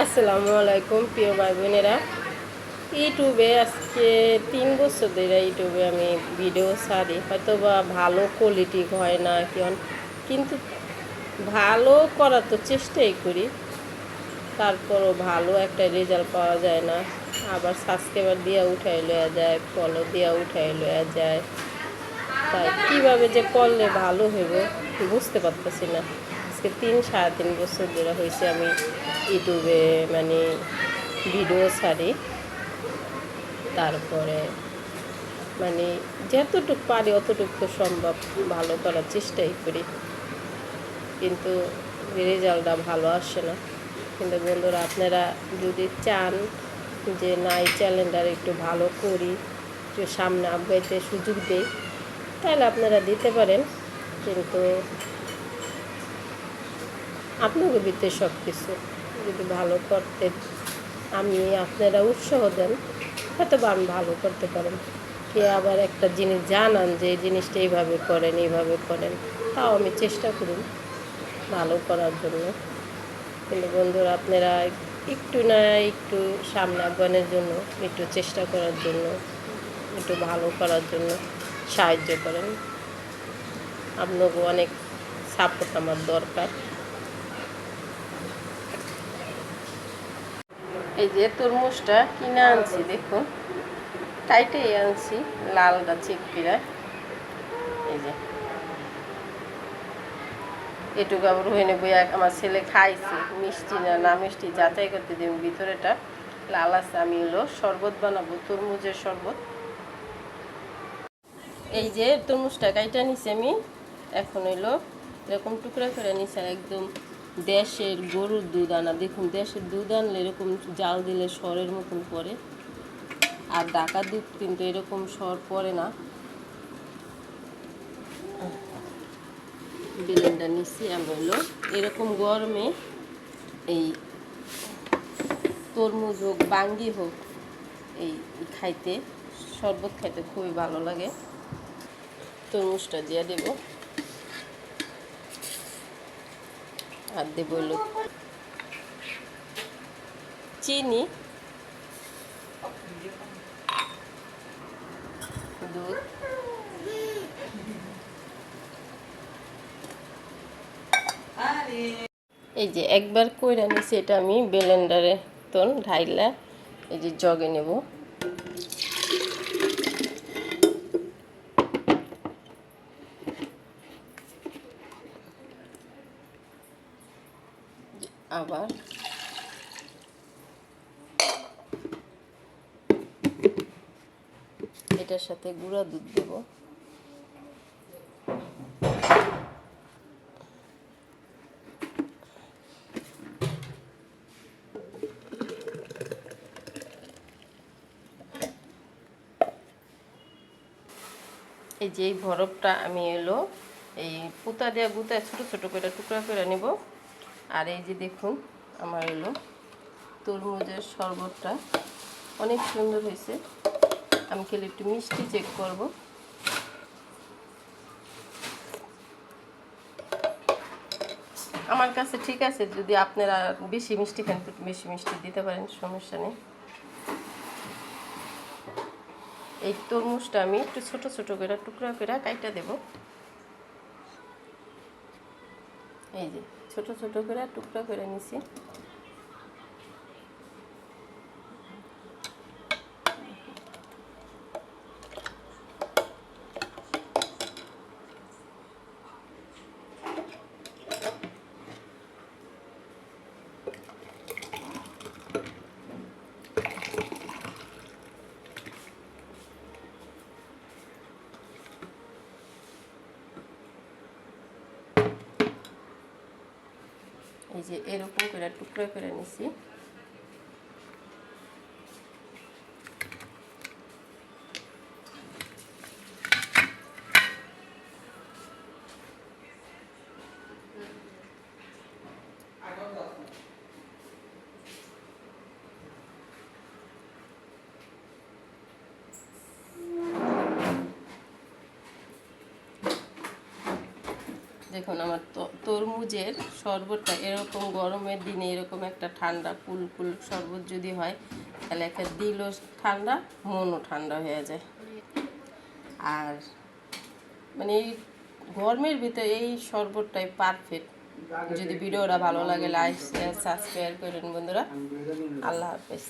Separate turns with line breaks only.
আসসালামু আলাইকুম, প্রিয় ভাই বোনেরা ইউটিউবে আজকে তিন বছর ধরে ইউটিউবে আমি ভিডিও ছাড়ি হয়তো বা ভালো কোয়ালিটি হয় না কেমন কিন্তু ভালো করার তো চেষ্টাই করি। তারপরও ভালো একটা রেজাল্ট পাওয়া যায় না। আবার সাবস্ক্রাইবার দিয়ে উঠাই লওয়া যায় ফলো দিয়ে উঠাই লওয়া যায়। তাই কীভাবে যে করলে ভালো হইব, বুঝতে পারতেছি না। আজকে তিন সাড়ে তিন বছর ধরে হয়েছে আমি ইউটিউবে মানে ভিডিও ছাড়ি। তারপরে মানে যতটুকু পারি অতটুকু সম্ভব ভালো করার চেষ্টাই করি। কিন্তু রেজাল্টটা ভালো আসে না। কিন্তু বন্ধুরা, আপনারা যদি চান যে না, এই চ্যানেলটা একটু ভালো করি, একটু সামনে আগাইতে সুযোগ দেই, তাহলে আপনারা দিতে পারেন। কিন্তু আপনাকে দিতে সব কিছু যদি ভালো করতে আমি আপনারা উৎসাহ দেন, হয়তো বা আমি ভালো করতে পারেন। কে আবার একটা জিনিস জানান যে এই জিনিসটা এইভাবে করেন এইভাবে করেন, তাও আমি চেষ্টা করুন ভালো করার জন্য। কিন্তু বন্ধুরা, আপনারা একটু না একটু সামনে আহ্বানের জন্য, একটু চেষ্টা করার জন্য, একটু ভালো করার জন্য সাহায্য করেন। আপনাকে অনেক সাপোর্ট আমার দরকার। এই যে তরমুজটা কিনে আনছি দেখুন টাইটেই আনছি লালটা চিপকিরা এই যে। এটুকু আবার হইনে বইয়া আমার ছেলে খাইছে, মিষ্টি না না মিষ্টি, যাচাই করতে দিন ভিতরেটা লাল আছে, আমি হলো শরবত বানাবো, তরমুজের শরবত। এই যে তরমুজটা কাইটা নিছি আমি, এখন হইল এরকম টুকরা করে নিছি একদম দেশের গরুর দুধ আনা। দেখুন, দেশের দুধ আনলে এরকম জাল দিলে সরের মতন পরে আর ডাকা দুধ কিন্তু এরকম সর পড়ে না। বেলেনটা নিচ্ছি আমি হলো এরকম গরমে এই তরমুজ হোক, বাঙ্গি হোক, এই খাইতে, শরবত খাইতে খুবই ভালো লাগে। তরমুজটা দিয়ে দেব। আর দেব চিনি। দুধ। এই যে একবার কইরা নিছি, এটা আমি ব্লেন্ডারে তো ঢাইলা, এই যে জগে নেব। আবার এটার সাথে গুঁড়া দুধ দেবো। এই যে এই আমি এলো, এই পুতা দিয়ে গুতায় ছোটো ছোটো করে, টুকরা করে নেব। আর এই যে দেখুন, আমার এলো। তরমুজের শরবতটা অনেক সুন্দর হয়েছে। আমি খেলে একটু মিষ্টি চেক করব। আমার কাছে ঠিক আছে, যদি আপনারা বেশি মিষ্টি খান বেশি মিষ্টি দিতে পারেন, সমস্যা নেই। এই তরমুজটা আমি একটু ছোট ছোট করে, টুকরা করে কাইটা দেব। এই যে ছোট ছোট করে টুকরা করে নিছি। এই যে এরকম করে টুকরো করে নিছি দেখুন, আমার তরমুজের শরবতটা এরকম গরমের দিনে এরকম একটা ঠান্ডা, কুল কুল শরবত যদি হয়, তাহলে একটা দিলও ঠান্ডা, মনও ঠান্ডা হয়ে যায়। আর মানে এই গরমের ভিতরে এই শরবতটাই পারফেক্ট যদি ভিডিওটা ভালো লাগে লাইক শেয়ার সাবস্ক্রাইব করেন বন্ধুরা। আল্লাহ হাফেজ।